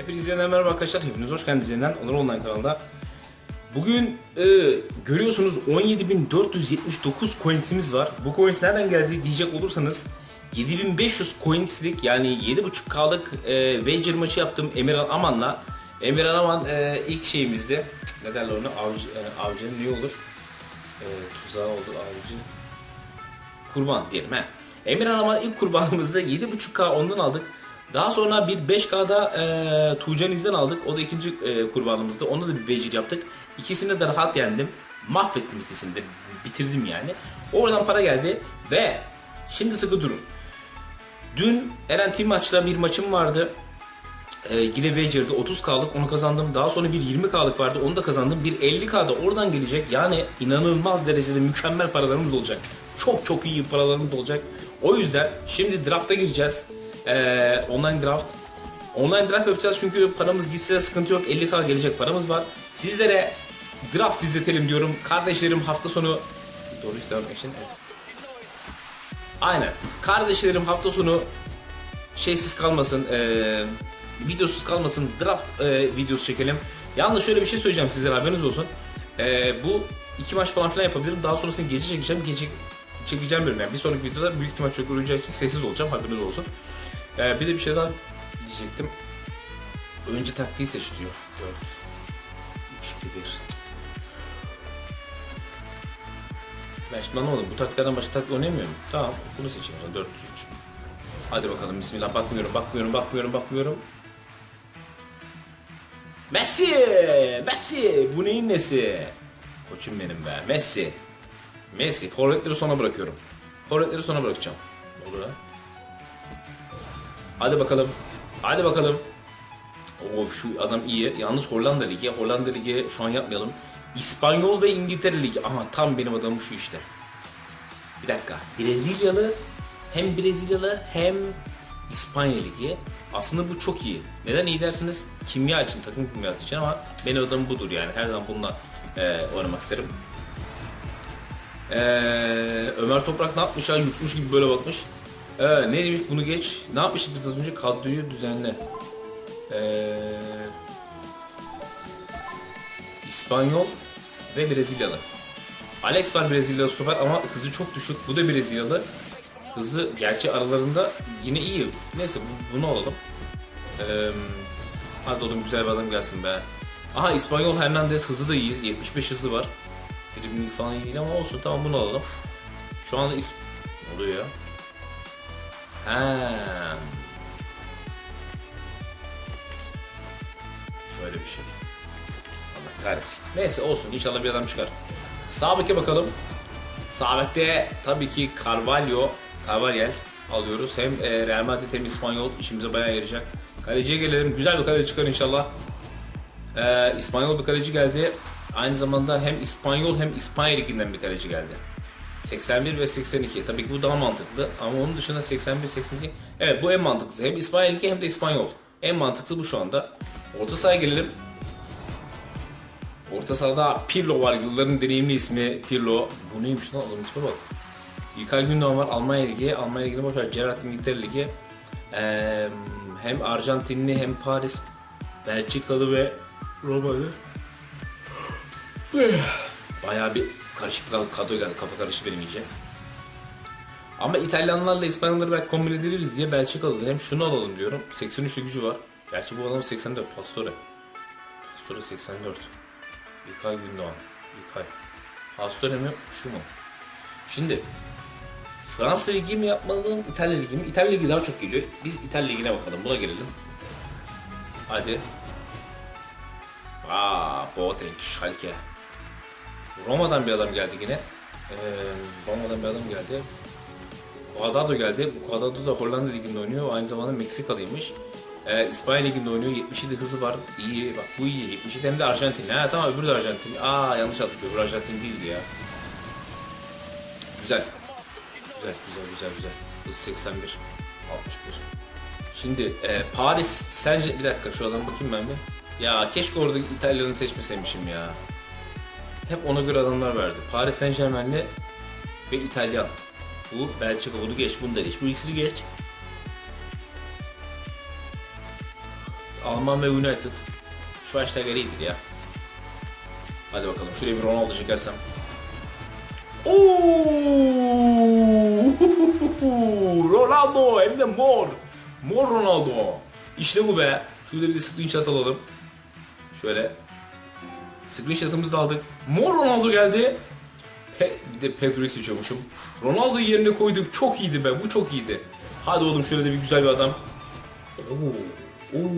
Hepinize merhaba arkadaşlar. Hepiniz hoş geldiniz yeniden Onur Online kanalında. Bugün e, görüyorsunuz 17.479 coinsimiz var. Bu coins nereden geldi diyecek olursanız 7500 coinslik yani 7.5K'lık e, wager maçı yaptım Emirhan Aman'la. Emirhan Aman e, ilk şeyimizdi. Ne derler ona? Avcı, e, avcının ne olur? E, tuzağı oldu avcı. Kurban diyelim he. Emirhan Aman ilk kurbanımızda 7.5K ondan aldık. Daha sonra bir 5K'da e, Tuğcan İz'den aldık. O da ikinci e, kurbanımızdı. Onda da bir wager yaptık. İkisini de rahat yendim. Mahvettim ikisini de. Bitirdim yani. Oradan para geldi ve şimdi sıkı durun. Dün Eren Team maçla bir maçım vardı. Ee, yine Wager'da 30K'lık onu kazandım. Daha sonra bir 20K'lık vardı onu da kazandım. Bir 50K'da oradan gelecek. Yani inanılmaz derecede mükemmel paralarımız olacak. Çok çok iyi paralarımız olacak. O yüzden şimdi draft'a gireceğiz. Ee, online draft. Online draft yapacağız çünkü paramız gitse sıkıntı yok. 50K gelecek paramız var. Sizlere draft izletelim diyorum. Kardeşlerim hafta sonu... Doğru istedim için. Evet. Aynen. Kardeşlerim hafta sonu şeysiz kalmasın, eee, videosuz kalmasın, draft eee, videosu çekelim. Yalnız şöyle bir şey söyleyeceğim sizlere haberiniz olsun. Eee, bu iki maç falan filan yapabilirim. Daha sonrasında gece çekeceğim, gece çekeceğim bölüm. Yani bir sonraki videoda büyük ihtimal çok oyuncağı için sessiz olacağım, haberiniz olsun. Eee, bir de bir şey daha diyecektim. Önce taktiği seç diyor. 4, 3, 2, 1. Ben şimdi anlamadım. Bu taktiklerden başka taktik oynayamıyor muyum? Tamam. Bunu seçeyim. o zaman, 4 3. Hadi bakalım. Bismillah. Bakmıyorum, bakmıyorum, bakmıyorum, bakmıyorum. Messi! Messi! Bu neyin nesi? Koçum benim be. Messi. Messi. Forvetleri sona bırakıyorum. Forvetleri sona bırakacağım. Olur ha. Hadi bakalım. Hadi bakalım. Of şu adam iyi. Yalnız Hollanda Ligi. Hollanda Ligi şu an yapmayalım. İspanyol ve İngiltere Ligi. Ama tam benim adamım şu işte. Bir dakika. Brezilyalı hem Brezilyalı hem İspanya Ligi. Aslında bu çok iyi. Neden iyi dersiniz? Kimya için, takım kimyası için ama benim adamım budur yani. Her zaman bununla e, oynamak isterim. Ee, Ömer Toprak ne yapmış ya? Yutmuş gibi böyle bakmış. Ee, ne demiş bunu geç. Ne yapmıştık biz az önce? Kadroyu düzenle. Ee, İspanyol ve Brezilyalı. Alex var Brezilyalı stoper ama hızı çok düşük. Bu da Brezilyalı. Hızı gerçi aralarında yine iyi. Neyse bu- bunu alalım. Ee, hadi oğlum güzel bir adam gelsin be. Aha İspanyol Hernandez hızı da iyi. 75 hızı var. Dribbling falan iyi değil ama olsun tamam bunu alalım. Şu anda is... Ne oluyor ya? Şöyle bir şey. Allah kahretsin. Neyse olsun inşallah bir adam çıkar. Sağ bakalım. Sağ bekte tabii ki Carvalho, Carvajal alıyoruz. Hem e, Real Madrid hem İspanyol işimize bayağı yarayacak. Kaleciye gelelim. Güzel bir kaleci çıkar inşallah. E, İspanyol bir kaleci geldi. Aynı zamanda hem İspanyol hem İspanya Ligi'nden bir kaleci geldi. 81 ve 82. Tabii ki bu daha mantıklı ama onun dışında 81 82. Evet bu en mantıklısı. Hem İspanya hem de İspanyol. En mantıklı bu şu anda. Orta sahaya gelelim. Orta sahada Pirlo var. Yılların deneyimli ismi Pirlo. Bu neymiş lan? Adamın tipe bak. İlkay Gündoğan var. Almanya Ligi. Almanya Ligi'ne boş ver. Gerrard İngiltere Ligi. Ee, hem Arjantinli hem Paris. Belçikalı ve Romalı. Bayağı bir karışık bir kadro geldi. Kafa karıştı benim iyice. Ama İtalyanlarla İspanyolları belki kombin edebiliriz diye Belçikalı hem şunu alalım diyorum. 83 gücü var. Gerçi bu adam 84. Pastore. Pastore 84. İlkay Gündoğan. İlkay. Pastore mi? Şu mu? Şimdi Fransa Ligi mi yapmalıyım, İtalya Ligi mi? İtalya Ligi daha çok geliyor. Biz İtalya Ligi'ne bakalım. Buna gelelim. Hadi. Aa, Boateng, Schalke. Roma'dan bir adam geldi yine. Ee, Roma'dan bir adam geldi. Cuadrado geldi. Bu Cuadrado da Hollanda Ligi'nde oynuyor. Aynı zamanda Meksikalıymış. Ee, İspanya Ligi'nde oynuyor. 77 hızı var. İyi. Bak bu iyi. 77 hem de Arjantin. Ha tamam öbürü de Arjantin. Aa yanlış aldık. Öbürü Arjantin değildi ya. Güzel. Güzel, güzel, güzel, güzel. Hız 81. 61. Şimdi e, Paris sence bir dakika şu adam bakayım ben bir. Ya keşke orada İtalyan'ı seçmeseymişim ya. Hep ona göre adamlar verdi. Paris Saint Germain'li ve İtalyan. Bu Belçika bunu geç, bunu da geç. Bu ikisini geç. Alman ve United. Schweinsteiger iyidir ya. Hadi bakalım şuraya bir Ronaldo çekersem. Oo! Ronaldo hem de mor. Mor Ronaldo. İşte bu be. Şurada bir de screenshot alalım. Şöyle. Screenshot'ımızı da aldık. Mor Ronaldo geldi. Pe bir de Pedro'yu seçiyormuşum. Ronaldo'yu yerine koyduk. Çok iyiydi be. Bu çok iyiydi. Hadi oğlum şöyle de bir güzel bir adam. Oo. Oo.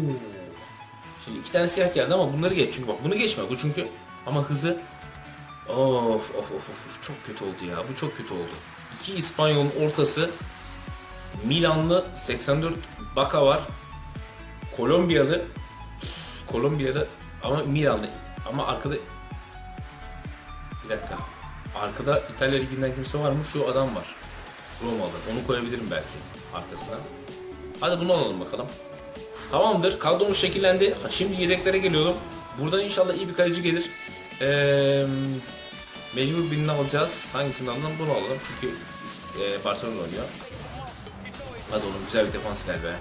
Şimdi iki tane siyah geldi ama bunları geç çünkü bak bunu geçme bu çünkü ama hızı of of of of çok kötü oldu ya bu çok kötü oldu. İki İspanyol'un ortası Milanlı 84 Baka var. Kolombiyalı Kolombiyalı ama Milanlı ama arkada bir dakika. Arkada İtalya Ligi'nden kimse var mı? Şu adam var. Romalı. Onu koyabilirim belki arkasına. Hadi bunu alalım bakalım. Tamamdır. Kadromuz şekillendi. Şimdi yedeklere geliyorum. Buradan inşallah iyi bir kaleci gelir. Ee, mecbur birini alacağız. Hangisini alalım? Bunu alalım. Çünkü e, Barcelona oynuyor. Hadi oğlum güzel bir defans gel be.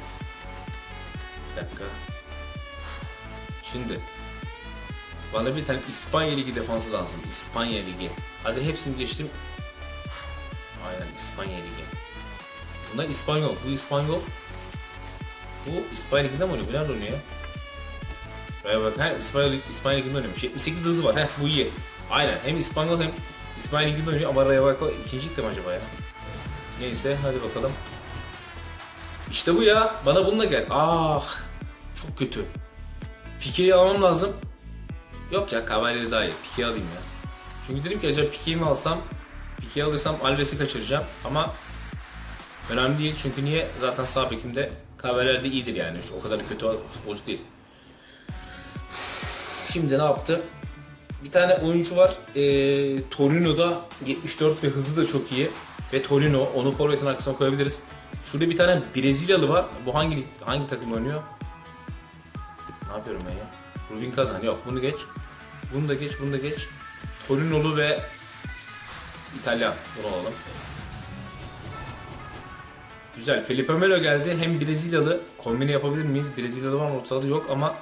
Bir dakika. Şimdi bana bir tane İspanya Ligi defansı lazım. İspanya Ligi. Hadi hepsini geçtim. Aynen İspanya Ligi. Bunlar İspanyol. Bu İspanyol. Bu İspanya Ligi'nde mi oynuyor? Bu nerede oynuyor? Buraya bak. He, İspanya, Lig- İspanya Ligi'nde oynuyormuş. 78 hızı var. Heh bu iyi. Aynen. Hem İspanyol hem İspanya Ligi'nde oynuyor. Ama Rayo Vallecano ikinci ligde mi acaba ya? Neyse hadi bakalım. İşte bu ya. Bana bununla gel. Ah. Çok kötü. Pike'yi almam lazım. Yok ya Cavalieri daha iyi. Pike'yi alayım ya. Çünkü dedim ki acaba Pike'yi mi alsam? Pike'yi alırsam Alves'i kaçıracağım. Ama önemli değil. Çünkü niye? Zaten sağ bekimde Cavalieri de iyidir yani. Şu, o kadar da kötü futbolcu değil. Şimdi ne yaptı? Bir tane oyuncu var. Ee, Torino'da 74 ve hızı da çok iyi. Ve Torino onu forvetin arkasına koyabiliriz. Şurada bir tane Brezilyalı var. Bu hangi hangi takım oynuyor? Ne yapıyorum ben ya? Rubin Kazan. Yok bunu geç. Bunu da geç, bunu da geç. Torinolu ve İtalyan. Bunu alalım. Güzel. Felipe Melo geldi. Hem Brezilyalı. Kombine yapabilir miyiz? Brezilyalı var mı? Ortada yok ama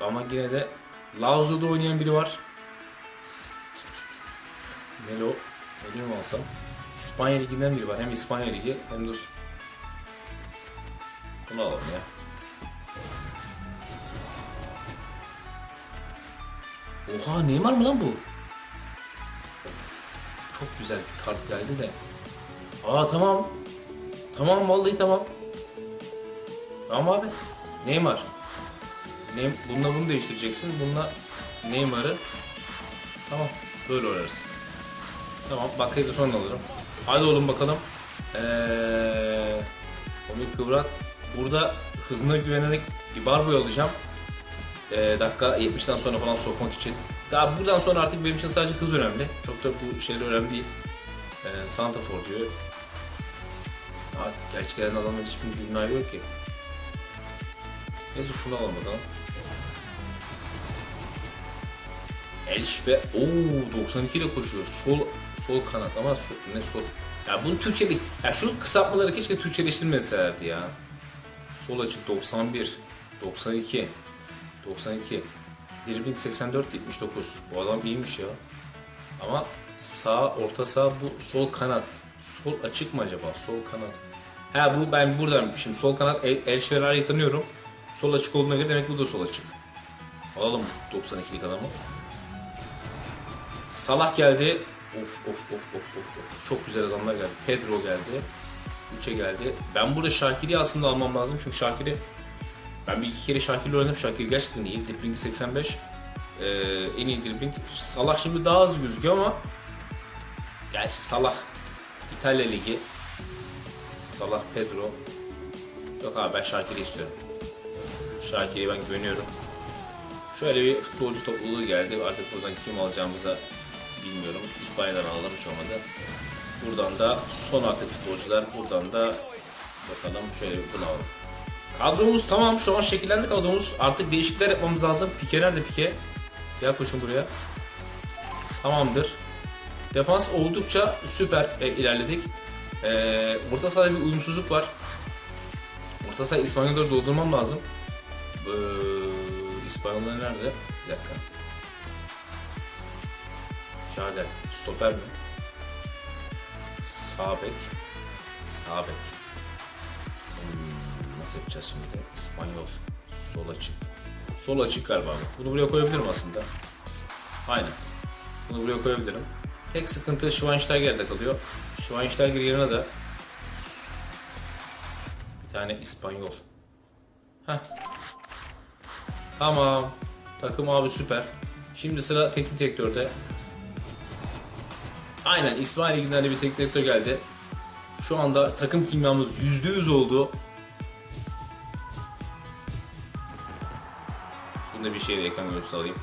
ama yine de Lazio'da oynayan biri var. Melo. Melo mu alsam? İspanya Ligi'nden biri var. Hem İspanya Ligi hem de bunu alalım ya. Oha Neymar mı lan bu? Çok güzel bir kart geldi de. Aa tamam. Tamam vallahi tamam. Tamam abi. Neymar. Ne, bununla bunu değiştireceksin. Bununla Neymar'ı Tamam. Böyle oynarız. Tamam. Bakayı da sonra alırım. Hadi oğlum bakalım. Eee onu kıvrat. Burada hızına güvenerek bir barboy alacağım. Eee dakika 70'den sonra falan sokmak için. Daha buradan sonra artık benim için sadece hız önemli. Çok da bu şeyler önemli değil. Eee Santafor diyor. Artık gerçek gelen adamların hiçbir günahı yok ki. Neyse şunu alalım bakalım. Elş ve ooo 92 ile koşuyor. Sol sol kanat ama sol, ne sol. Ya bunu Türkçe bir ya şu kısaltmaları keşke Türkçeleştirmeselerdi ya. Sol açık 91, 92, 92. Dribbling 84, 79. Bu adam iyiymiş ya. Ama sağ, orta sağ bu sol kanat. Sol açık mı acaba? Sol kanat. Ha bu ben buradan şimdi sol kanat El, El tanıyorum. Sol açık olduğuna göre demek bu da sol açık. Alalım 92'lik adamı. Salah geldi. Of of of of of. of. Çok güzel adamlar geldi. Pedro geldi. Üçe geldi. Ben burada Şakir'i aslında almam lazım çünkü Şakir'i ben bir iki kere Şakir'le oynadım. Şakir gerçekten iyi. Dribbling 85. Ee, en iyi dribbling. Salah şimdi daha az gözüküyor ama gerçi Salah İtalya Ligi. Salah Pedro. Yok abi ben Şakir'i istiyorum. Şakir'e ben güveniyorum. Şöyle bir futbolcu topluluğu geldi. Artık buradan kim alacağımıza bilmiyorum. İspanya'dan alalım hiç olmadı. Buradan da son artık futbolcular. Buradan da bakalım şöyle bir bunu alalım. Kadromuz tamam şu an şekillendi kadromuz. Artık değişiklikler yapmamız lazım. Pike nerede Pike? Gel koşun buraya. Tamamdır. Defans oldukça süper e, ilerledik. E, orta sahada bir uyumsuzluk var. Orta saha İspanyolları doldurmam lazım. Ee, İspanyollar nerede? Bir dakika. Jardel. Stoper mi? Sağ bek. Sağ bek. Nasıl yapacağız şimdi? İspanyol. Sol açık. Sol açık galiba bu. Bunu buraya koyabilirim aslında. Aynen. Bunu buraya koyabilirim. Tek sıkıntı Schweinsteiger'de kalıyor. Schweinsteiger yerine de bir tane İspanyol. Heh. Tamam. Takım abi süper. Şimdi sıra teknik direktörde. Aynen İsmail Ligi'nden de bir teknik direktör geldi. Şu anda takım kimyamız %100 oldu. Şunda bir şeyle ekran görüntüsü alayım.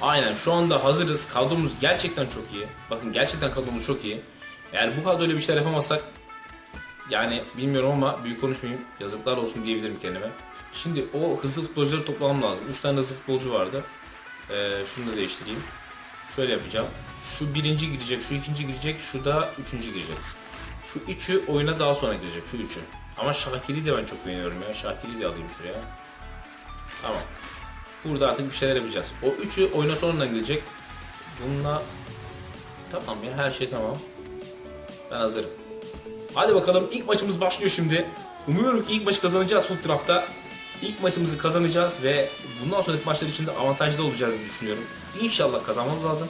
Aynen şu anda hazırız. Kadromuz gerçekten çok iyi. Bakın gerçekten kadromuz çok iyi. Eğer bu kadroyla bir şeyler yapamazsak yani bilmiyorum ama büyük konuşmayayım. Yazıklar olsun diyebilirim kendime. Şimdi o hızlı futbolcuları toplamam lazım. 3 tane hızlı futbolcu vardı. Ee, şunu da değiştireyim. Şöyle yapacağım. Şu birinci girecek, şu ikinci girecek, şu da üçüncü girecek. Şu üçü oyuna daha sonra girecek, şu üçü. Ama Şakir'i de ben çok beğeniyorum ya. Şakir'i de alayım şuraya. Tamam. Burada artık bir şeyler yapacağız. O üçü oyuna sonradan gelecek. Bununla tamam ya her şey tamam. Ben hazırım. Hadi bakalım ilk maçımız başlıyor şimdi. Umuyorum ki ilk maçı kazanacağız Foot Draft'ta. İlk maçımızı kazanacağız ve bundan sonraki maçlar için de avantajlı olacağız diye düşünüyorum. İnşallah kazanmamız lazım.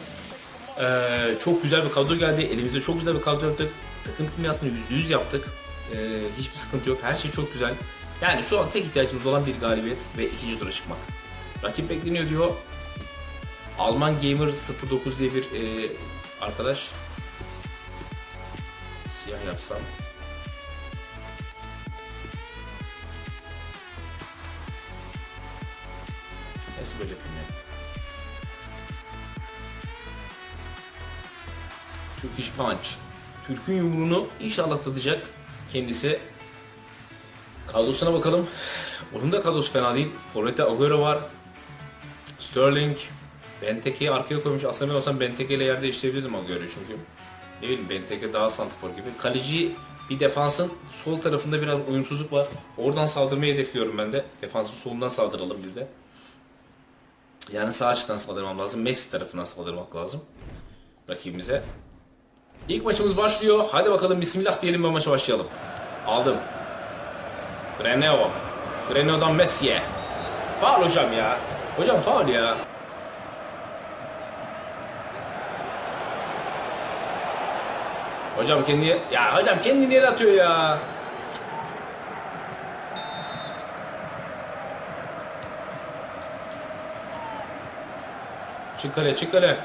Ee, çok güzel bir kadro geldi. Elimizde çok güzel bir kadro yaptık. Takım kimyasını %100 yaptık. Ee, hiçbir sıkıntı yok. Her şey çok güzel. Yani şu an tek ihtiyacımız olan bir galibiyet ve ikinci tura çıkmak. Rakip bekleniyor diyor. Alman Gamer 09 diye bir e, arkadaş. Siyah yapsam. Neyse böyle yapayım ya. Turkish Punch. Türk'ün yumruğunu inşallah tadacak kendisi. Kadrosuna bakalım. Onun da kadrosu fena değil. Forvet'te Agüero var. Sterling. Benteke'yi arkaya koymuş. Aslında ben olsam Benteke ile yer değiştirebilirdim Agüero'yu çünkü. Ne bileyim Benteke daha santifor gibi. Kaleci bir defansın sol tarafında biraz uyumsuzluk var. Oradan saldırmayı hedefliyorum ben de. Defansın solundan saldıralım biz de. Yani sağ açıdan saldırmam lazım. Messi tarafından saldırmak lazım. Rakibimize. İlk maçımız başlıyor. Hadi bakalım bismillah diyelim ve maça başlayalım. Aldım. Greneo. Greneo'dan Messi'ye. Faul hocam ya. Hocam faul ya. Hocam kendi ya hocam kendini yere atıyor ya. Çık kale, çık kale.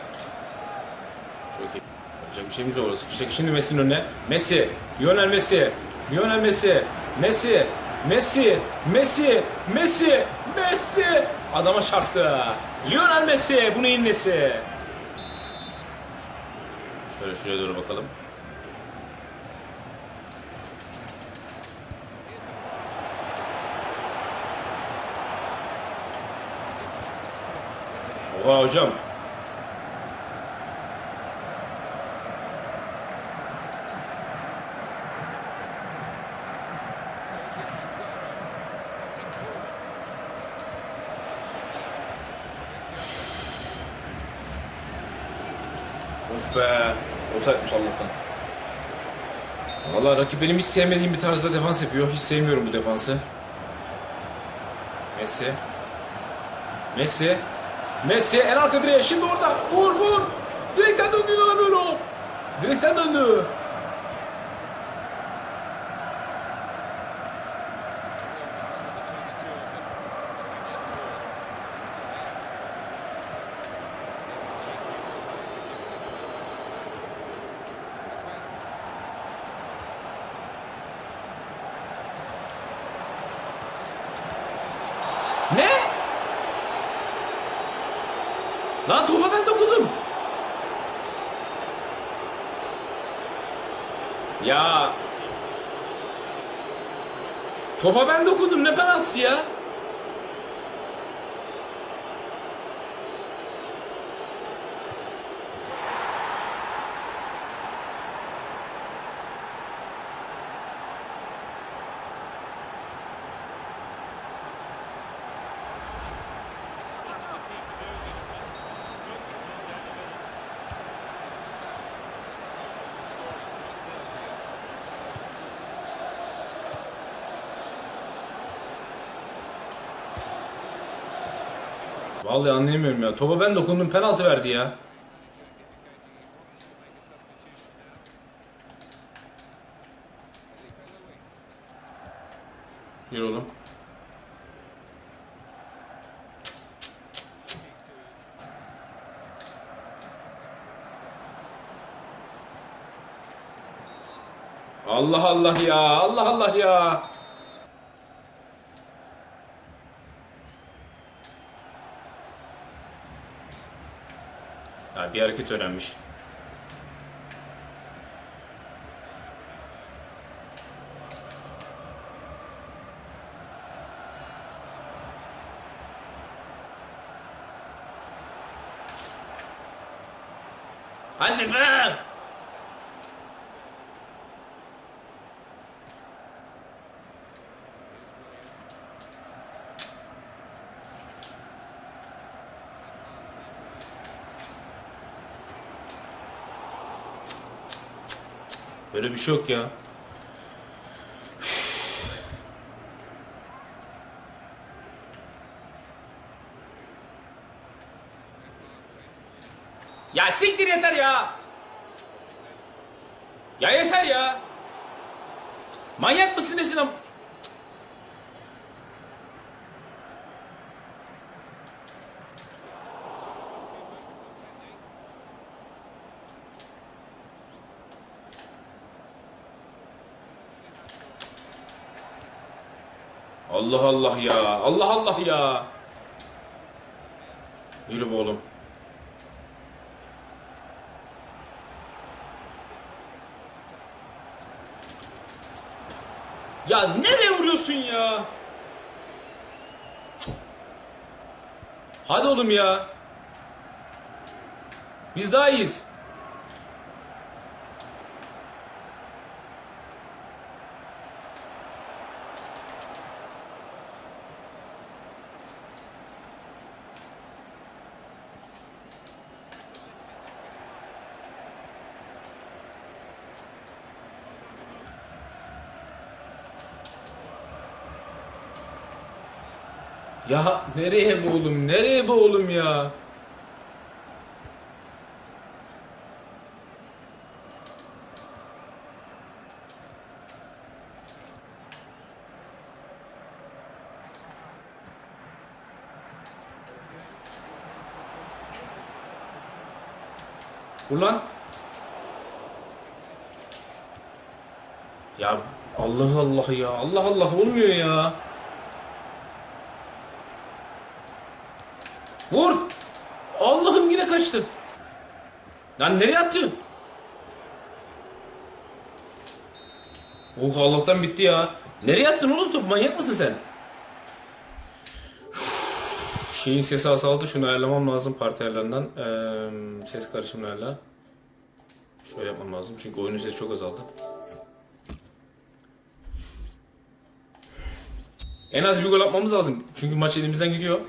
Yapacak bir şeyimiz olur. Sıkışacak şimdi Messi'nin önüne. Messi, Lionel Messi, Lionel Messi, Messi, Messi, Messi, Messi, Messi. Adama çarptı. Lionel Messi, bu neyin nesi? Şöyle şuraya doğru bakalım. Oha hocam. Be. Olsaymış Allah'tan. Valla rakip benim hiç sevmediğim bir tarzda defans yapıyor. Hiç sevmiyorum bu defansı. Messi. Messi. Messi en arka direğe şimdi orada. Vur vur. Direkten döndü lan öyle o. Direkten döndü. Ne? Lan topa ben dokundum. Ya. Topa ben dokundum ne penaltısı ya? Vallahi anlayamıyorum ya. Topa ben dokundum penaltı verdi ya. Yürü oğlum. Allah Allah ya. Allah Allah ya. Ya bir hareket öğrenmiş. Hadi be! Böyle bir şey yok. Ya siktir yeter ya. Ya yeter ya. Manyak mısın nesin am? Allah Allah ya. Allah Allah ya. Yürü be oğlum. Ya nereye vuruyorsun ya? Hadi oğlum ya. Biz daha iyiyiz. Ya nereye bu oğlum? Nereye bu oğlum ya? Ulan. Ya Allah Allah ya. Allah Allah olmuyor ya. Vur. Allah'ım yine kaçtı. Lan nereye attın? Oh Allah'tan bitti ya. Nereye attın oğlum top? Manyak mısın sen? Şeyin sesi azaldı. Şunu ayarlamam lazım parti ayarlarından. Ee, ses karışımlarla. Şöyle yapmam lazım. Çünkü oyunun sesi çok azaldı. En az bir gol atmamız lazım. Çünkü maç elimizden gidiyor.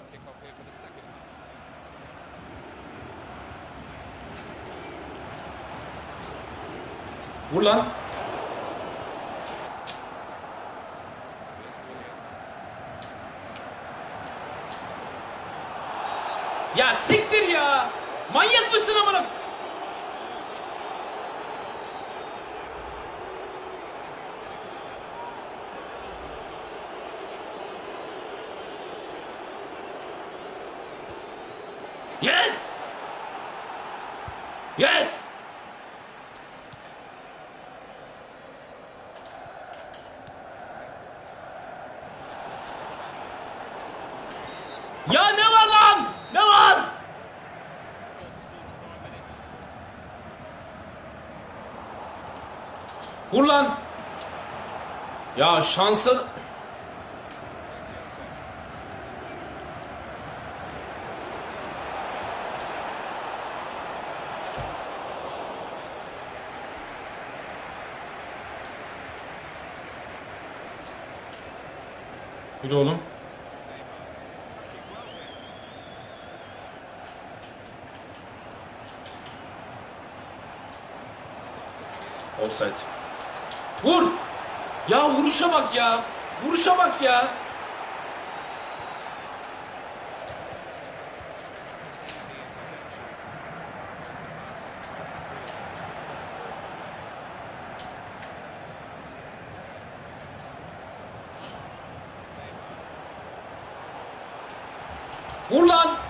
Vur lan. Ya siktir ya. Manyak mısın amına? Yes! Yes! Ya ne var lan? Ne var? Vur lan. Ya şansa... Yürü oğlum. offside. Vur! Ya vuruşa bak ya. Vuruşa bak ya. Vur lan!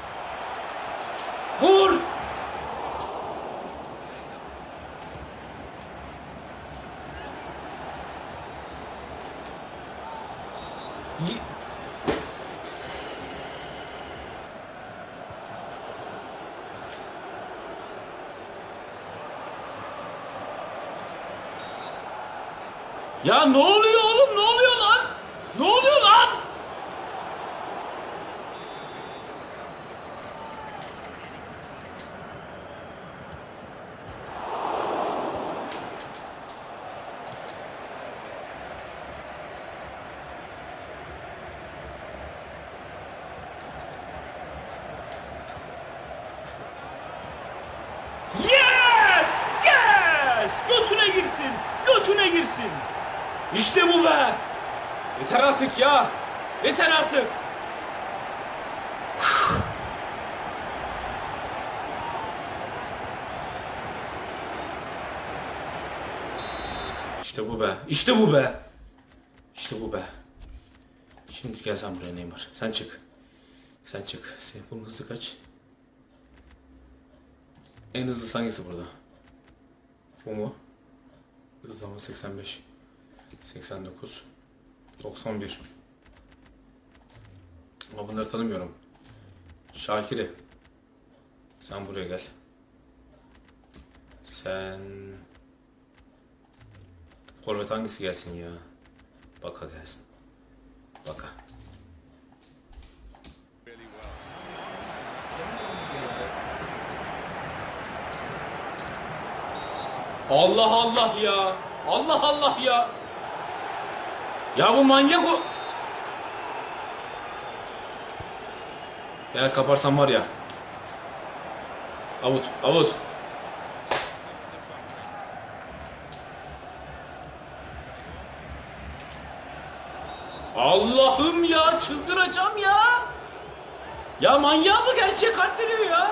Ne oluyor oğlum? Ne oluyor lan? Ne oluyor lan? Yes! Yes! Götüne girsin! Götüne girsin! İşte bu be! Yeter artık ya! Yeter artık! İşte bu be! İşte bu be! İşte bu be! Şimdi gel sen buraya Neymar. Sen çık. Sen çık. Senin bunun hızı kaç? En hızlı hangisi burada? Bu mu? Hızlama 85. 89. 91. Ama bunları tanımıyorum. Şakir'i. Sen buraya gel. Sen... Forvet hangisi gelsin ya? Baka gelsin. Baka. Allah Allah ya. Allah Allah ya. Ya bu manyak o. Eğer kaparsam var ya. Avut, avut. Allah'ım ya çıldıracağım ya. Ya manyağa mı gerçek kalp veriyor ya?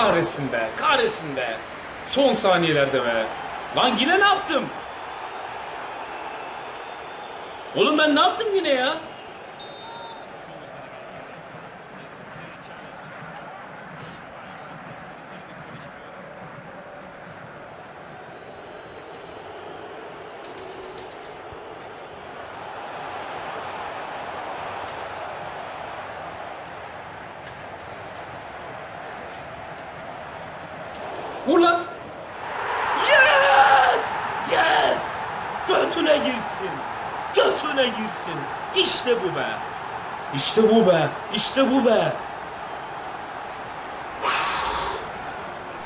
Kahretsin be, kahretsin be. Son saniyelerde be. Lan yine ne yaptım? Oğlum ben ne yaptım yine ya? Vur lan. Yes! Yes! Götüne girsin. Götüne girsin. İşte bu be. İşte bu be. İşte bu be.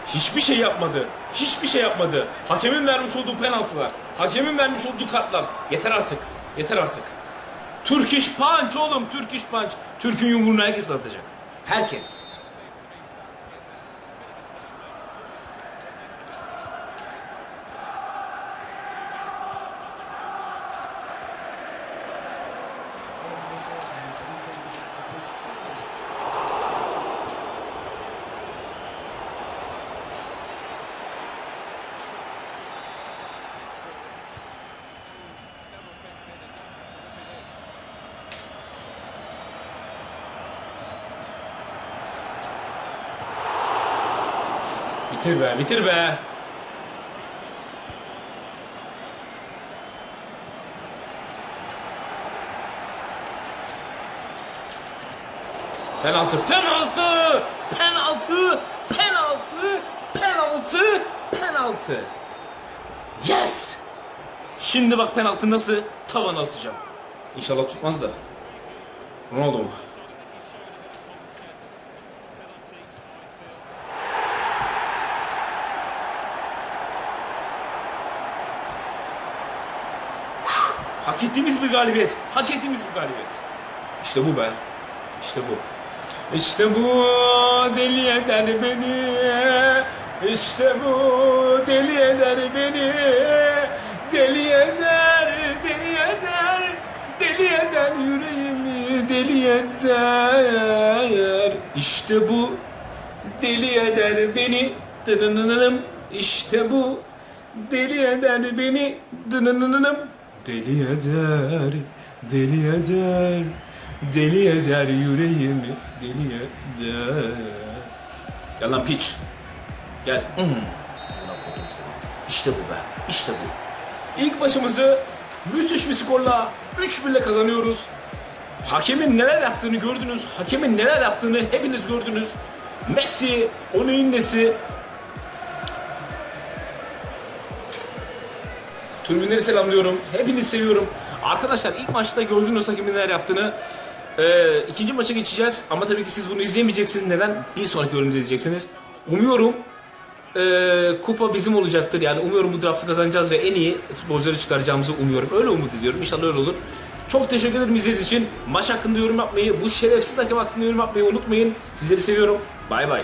Hiçbir şey yapmadı. Hiçbir şey yapmadı. Hakemin vermiş olduğu penaltılar. Hakemin vermiş olduğu kartlar. Yeter artık. Yeter artık. Turkish punch oğlum. Turkish punch. Türk'ün yumruğunu herkes atacak. Herkes. Bitir be, bitir be. Penaltı, penaltı, penaltı, penaltı, penaltı, penaltı. Yes! Şimdi bak penaltı nasıl tavana asacağım. İnşallah tutmaz da. Ronaldo mu? Hak ettiğimiz bir galibiyet. Hak ettiğimiz bir galibiyet. İşte bu be. İşte bu. İşte bu deli eder beni. İşte bu deli eder beni. Deli eder, deli eder, deli eder yüreğimi deli eder. İşte bu deli eder beni. Dınınınınım. İşte bu deli eder beni. Dınınınınım. Deli eder, deli eder, deli eder yüreğimi, deli eder. Gel lan piç. Gel. Hmm. İşte bu be, işte bu. İlk maçımızı müthiş bir skorla 3-1 ile kazanıyoruz. Hakemin neler yaptığını gördünüz. Hakemin neler yaptığını hepiniz gördünüz. Messi, onun nesi, Tribünleri selamlıyorum. Hepinizi seviyorum. Arkadaşlar ilk maçta gördüğünüz hakemin neler yaptığını. Ee, ikinci maça geçeceğiz. Ama tabii ki siz bunu izleyemeyeceksiniz. Neden? Bir sonraki bölümde izleyeceksiniz. Umuyorum ee, kupa bizim olacaktır. Yani umuyorum bu draftı kazanacağız ve en iyi futbolcuları çıkaracağımızı umuyorum. Öyle umut ediyorum. İnşallah öyle olur. Çok teşekkür ederim izlediğiniz için. Maç hakkında yorum yapmayı, bu şerefsiz hakem hakkında yorum yapmayı unutmayın. Sizleri seviyorum. Bay bay.